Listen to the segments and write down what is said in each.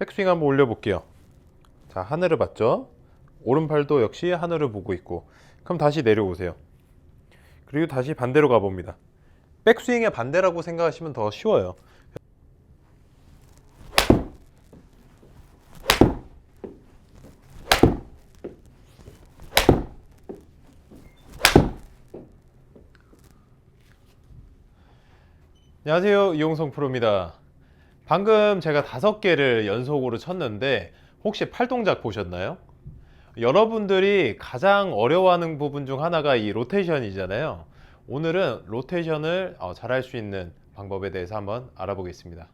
백스윙 한번 올려볼게요. 자, 하늘을 봤죠? 오른팔도 역시 하늘을 보고 있고. 그럼 다시 내려오세요. 그리고 다시 반대로 가봅니다. 백스윙의 반대라고 생각하시면 더 쉬워요. 안녕하세요. 이용성 프로입니다. 방금 제가 다섯 개를 연속으로 쳤는데 혹시 팔 동작 보셨나요? 여러분들이 가장 어려워하는 부분 중 하나가 이 로테이션이잖아요. 오늘은 로테이션을 어, 잘할 수 있는 방법에 대해서 한번 알아보겠습니다.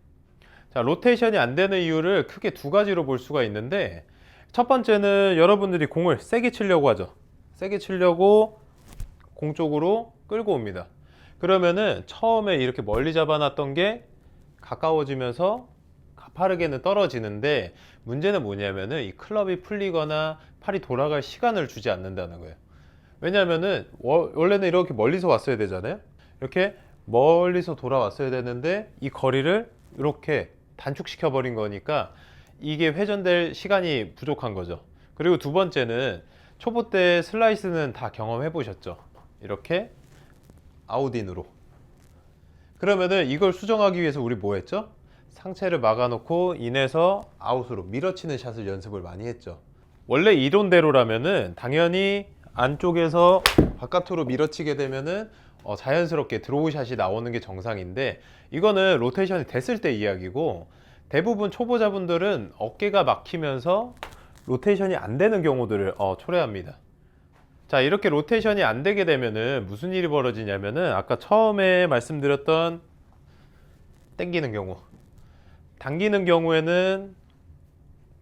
자, 로테이션이 안 되는 이유를 크게 두 가지로 볼 수가 있는데 첫 번째는 여러분들이 공을 세게 치려고 하죠. 세게 치려고 공 쪽으로 끌고 옵니다. 그러면은 처음에 이렇게 멀리 잡아놨던 게 가까워지면서 가파르게는 떨어지는데 문제는 뭐냐면은 이 클럽이 풀리거나 팔이 돌아갈 시간을 주지 않는다는 거예요. 왜냐면은 워- 원래는 이렇게 멀리서 왔어야 되잖아요. 이렇게 멀리서 돌아왔어야 되는데 이 거리를 이렇게 단축시켜 버린 거니까 이게 회전될 시간이 부족한 거죠. 그리고 두 번째는 초보 때 슬라이스는 다 경험해 보셨죠. 이렇게 아웃인으로. 그러면은 이걸 수정하기 위해서 우리 뭐 했죠? 상체를 막아놓고 인해서 아웃으로 밀어치는 샷을 연습을 많이 했죠. 원래 이론대로라면은 당연히 안쪽에서 바깥으로 밀어치게 되면은 어, 자연스럽게 드로우 샷이 나오는 게 정상인데 이거는 로테이션이 됐을 때 이야기고 대부분 초보자분들은 어깨가 막히면서 로테이션이 안 되는 경우들을 어, 초래합니다. 자 이렇게 로테이션이 안 되게 되면은 무슨 일이 벌어지냐면은 아까 처음에 말씀드렸던 땡기는 경우. 당기는 경우에는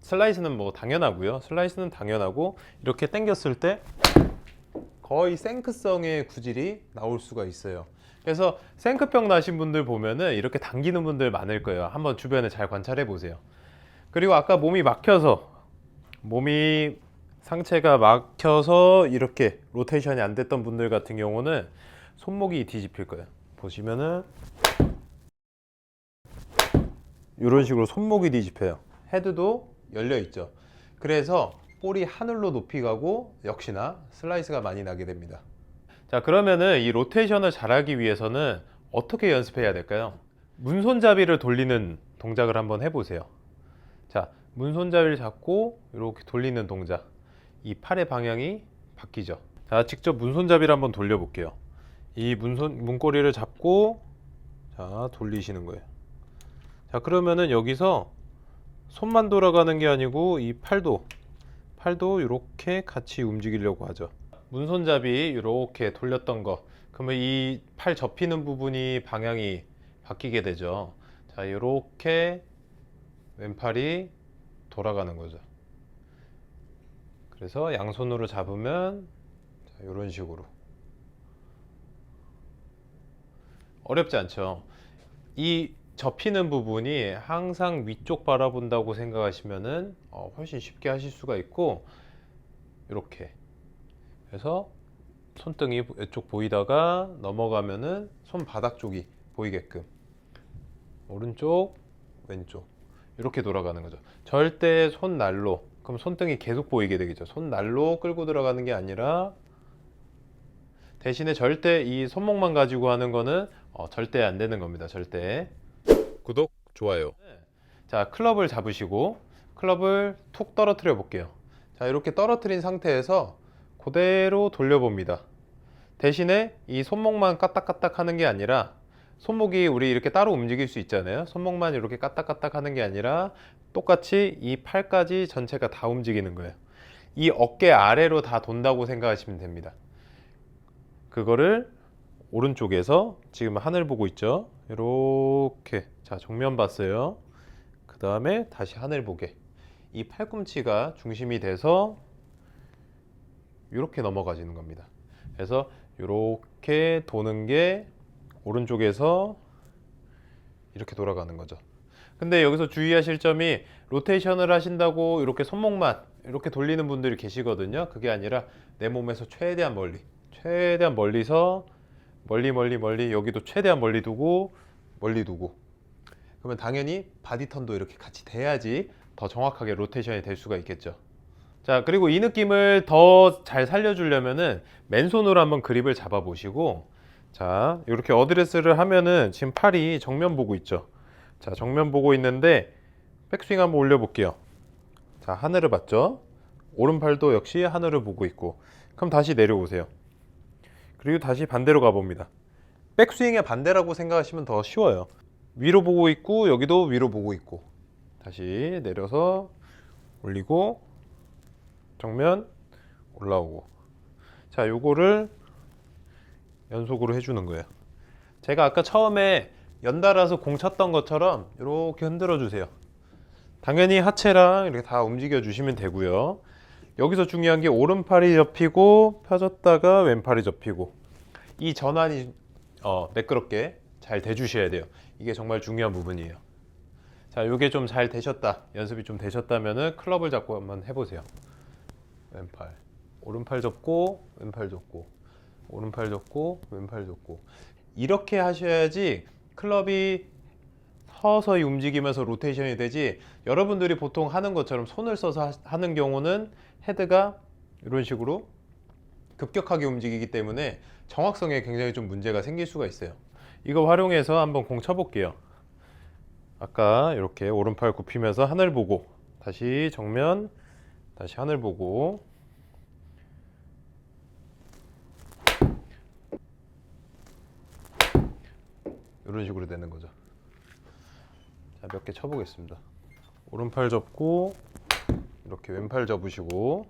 슬라이스는 뭐 당연하고요. 슬라이스는 당연하고 이렇게 당겼을 때 거의 생크성의 구질이 나올 수가 있어요. 그래서 생크병 나신 분들 보면은 이렇게 당기는 분들 많을 거예요. 한번 주변에 잘 관찰해 보세요. 그리고 아까 몸이 막혀서 몸이 상체가 막혀서 이렇게 로테이션이 안 됐던 분들 같은 경우는 손목이 뒤집힐 거예요. 보시면은 이런 식으로 손목이 뒤집혀요. 헤드도 열려 있죠. 그래서 볼이 하늘로 높이 가고 역시나 슬라이스가 많이 나게 됩니다. 자, 그러면은 이 로테이션을 잘하기 위해서는 어떻게 연습해야 될까요? 문손잡이를 돌리는 동작을 한번 해보세요. 자, 문손잡이를 잡고 이렇게 돌리는 동작. 이 팔의 방향이 바뀌죠. 자, 직접 문손잡이를 한번 돌려볼게요. 이 문손 문고리를 잡고 자 돌리시는 거예요. 자 그러면은 여기서 손만 돌아가는 게 아니고 이 팔도 팔도 이렇게 같이 움직이려고 하죠. 문손잡이 이렇게 돌렸던 거 그러면 이 팔 접히는 부분이 방향이 바뀌게 되죠. 자 이렇게 왼팔이 돌아가는 거죠. 그래서 양손으로 잡으면 자, 이런 식으로. 어렵지 않죠. 이 접히는 부분이 항상 위쪽 바라본다고 생각하시면은 어, 훨씬 쉽게 하실 수가 있고 이렇게. 그래서 손등이 이쪽 보이다가 넘어가면은 손바닥 쪽이 보이게끔. 오른쪽 왼쪽. 이렇게 돌아가는 거죠. 절대 손날로 그럼 손등이 계속 보이게 되겠죠. 손날로 끌고 들어가는 게 아니라 대신에 절대 이 손목만 가지고 하는 거는 어, 절대 안 되는 겁니다. 절대. 구독, 좋아요. 자, 클럽을 잡으시고 클럽을 툭 떨어뜨려 볼게요. 자, 이렇게 떨어뜨린 상태에서 그대로 돌려봅니다. 대신에 이 손목만 까딱까딱 하는 게 아니라 손목이 우리 이렇게 따로 움직일 수 있잖아요. 손목만 이렇게 까딱까딱 하는 게 아니라 똑같이 이 팔까지 전체가 다 움직이는 거예요. 이 어깨 아래로 다 돈다고 생각하시면 됩니다. 그거를 오른쪽에서 지금 하늘 보고 있죠. 이렇게 자 정면 봤어요. 그 다음에 다시 하늘 보게. 이 팔꿈치가 중심이 돼서 이렇게 넘어가지는 겁니다. 그래서 이렇게 도는 게 오른쪽에서 이렇게 돌아가는 거죠. 근데 여기서 주의하실 점이 로테이션을 하신다고 이렇게 손목만 이렇게 돌리는 분들이 계시거든요. 그게 아니라 내 몸에서 최대한 멀리, 최대한 멀리서 멀리 멀리 멀리 여기도 최대한 멀리 두고 멀리 두고 그러면 당연히 바디 턴도 이렇게 같이 돼야지 더더 정확하게 로테이션이 될 수가 있겠죠. 자, 그리고 이 느낌을 더 잘 살려주려면은 맨손으로 한번 그립을 잡아 보시고 자, 이렇게 어드레스를 하면은 지금 팔이 정면 보고 있죠. 자, 정면 보고 있는데 백스윙 한번 올려 볼게요. 자, 하늘을 봤죠? 오른팔도 역시 하늘을 보고 있고. 그럼 다시 내려오세요. 그리고 다시 반대로 가봅니다. 백스윙의 반대라고 생각하시면 더 쉬워요. 위로 보고 있고, 여기도 위로 보고 있고. 다시 내려서 올리고, 정면 올라오고. 자, 요거를 연속으로 해주는 거예요. 제가 아까 처음에 연달아서 공 쳤던 것처럼 이렇게 흔들어 주세요. 당연히 하체랑 이렇게 다 움직여 주시면 되고요. 여기서 중요한 게 오른팔이 접히고 펴졌다가 왼팔이 접히고 이 전환이 어, 매끄럽게 잘 돼주셔야 돼요. 이게 정말 중요한 부분이에요. 자, 이게 좀 잘 되셨다. 연습이 좀 되셨다면은 클럽을 잡고 한번 해보세요. 왼팔, 오른팔 접고 왼팔 접고 오른팔 접고 왼팔 접고 이렇게 하셔야지 클럽이 서서히 움직이면서 로테이션이 되지 여러분들이 보통 하는 것처럼 손을 써서 하- 하는 경우는 헤드가 이런 식으로 급격하게 움직이기 때문에 정확성에 굉장히 좀 문제가 생길 수가 있어요. 이거 활용해서 한번 공 쳐볼게요. 아까 이렇게 오른팔 굽히면서 하늘 보고 다시 정면 다시 하늘 보고 이런 식으로 되는 거죠. 자, 몇 개 쳐보겠습니다. 오른팔 접고 이렇게 왼팔 접으시고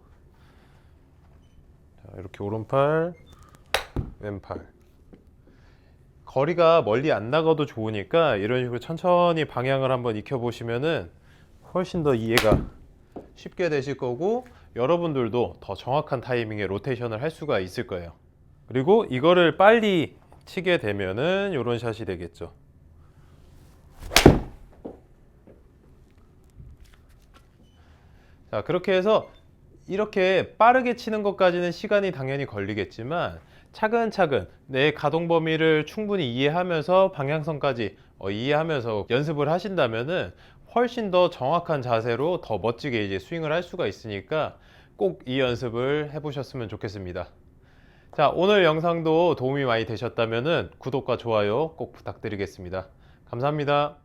자, 이렇게 오른팔 왼팔 거리가 멀리 안 나가도 좋으니까 이런 식으로 천천히 방향을 한번 익혀 보시면은 훨씬 더 이해가 쉽게 되실 거고 여러분들도 더 정확한 타이밍에 로테이션을 할 수가 있을 거예요. 그리고 이거를 빨리 치게 되면은 이런 샷이 되겠죠. 자, 그렇게 해서 이렇게 빠르게 치는 것까지는 시간이 당연히 걸리겠지만 차근차근 내 가동 범위를 충분히 이해하면서 방향성까지 어, 이해하면서 연습을 하신다면은 훨씬 더 정확한 자세로 더 멋지게 이제 스윙을 할 수가 있으니까 꼭 이 연습을 해보셨으면 좋겠습니다. 자, 오늘 영상도 도움이 많이 되셨다면은 구독과 좋아요 꼭 부탁드리겠습니다. 감사합니다.